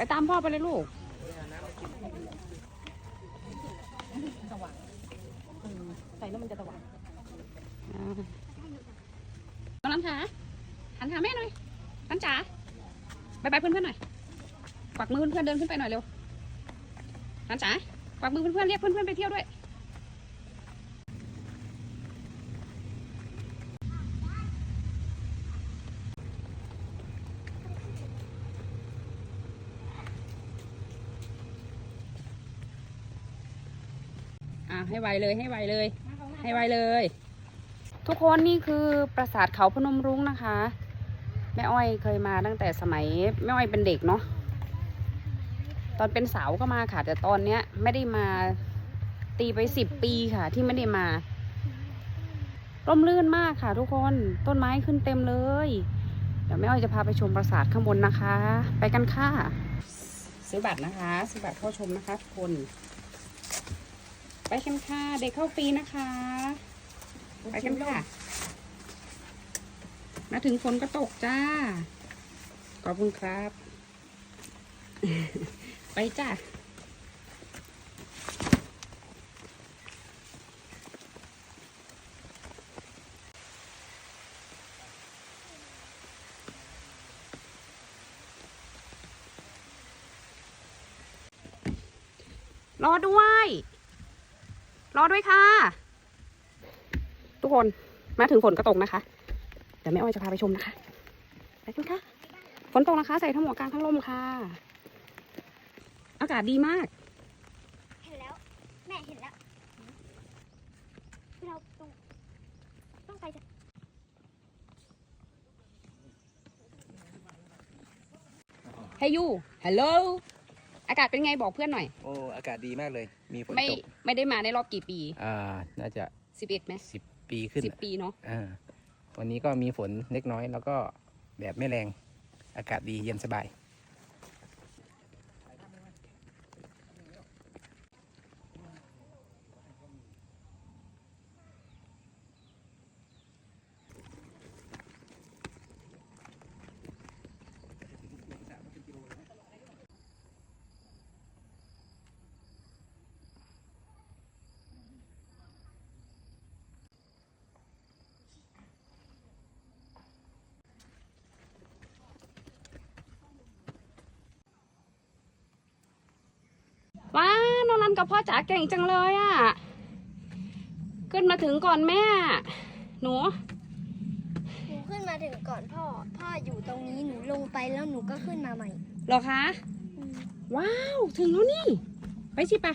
ไปตามพ่อไปเลยลูกสว่างอืมใส่แล้วมันจะสว่างอ่าน้องน้ำขาหันหาแม่หน่อยน้ำจ๋าบายบายเพื่อนๆหน่อยกวักมือเพื่อนๆเดินขึ้นไปหน่อยเร็วน้ำจ๋ากวักมือเพื่อนๆเรียกเพื่อนๆไปเที่ยวด้วย ให้ไวเลยให้ไวเลย ให้ไวเลย ทุกคนนี่คือปราสาทเขาพนมรุ้งนะคะ แม่อ้อยเคยมาตั้งแต่สมัยแม่อ้อยเป็นเด็กเนาะตอนเป็นสาวก็มาค่ะ แต่ตอนเนี้ยไม่ได้มาตีไปสิบปีค่ะ ที่ไม่ได้มาร่มรื่นมากค่ะ ทุกคนต้นไม้ขึ้นเต็มเลย เดี๋ยวแม่อ้อยจะพาไปชมปราสาทข้างบนนะคะ ไปกันค่ะซื้อบัตรนะคะซื้อบัตรเข้าชมนะคะทุกคน ไปกันค่ะ เด็กเข้าฟรีนะคะ ไปกันค่ะ มาถึงฝนก็ตกจ้า ขอบคุณครับ ไปจ้ารอด้วย รอด้วยค่ะ ทุกคนมาถึงฝนก็ตกนะคะ เดี๋ยวแม่อ้อยจะพาไปชมนะคะไปกันค่ะฝนตกนะคะ ใส่ทั้งหมวกกลางทั้งลมค่ะ อากาศดีมาก เห็นแล้วแม่เห็นแล้วเราต้องต้องไปจาก Hey you Hello อากาศเป็นไงบอกเพื่อนหน่อย โอ้อากาศดีมากเลย มีฝนไม่ตกไม่ได้มาในรอบกี่ปีอ่าน่าจะ11ไหมสิบปีขึ้นสิบปีเนาะอ่าวันนี้ก็มีฝนเล็กน้อย แล้วก็แบบไม่แรง อากาศดีเย็นสบาย ว้า นอนรันกับพ่อจ๋าเก่งจังเลยอะ่ะ ขึ้นมาถึงก่อนแม่ หนู หนูขึ้นมาถึงก่อนพ่อ พ่ออยู่ตรงนี้หนูลงไปแล้วหนูก็ขึ้นมาใหม่เหรอคะอืมว้าว ถึงแล้วนี่ ไปสิปะ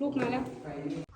ลูกมาแล้ว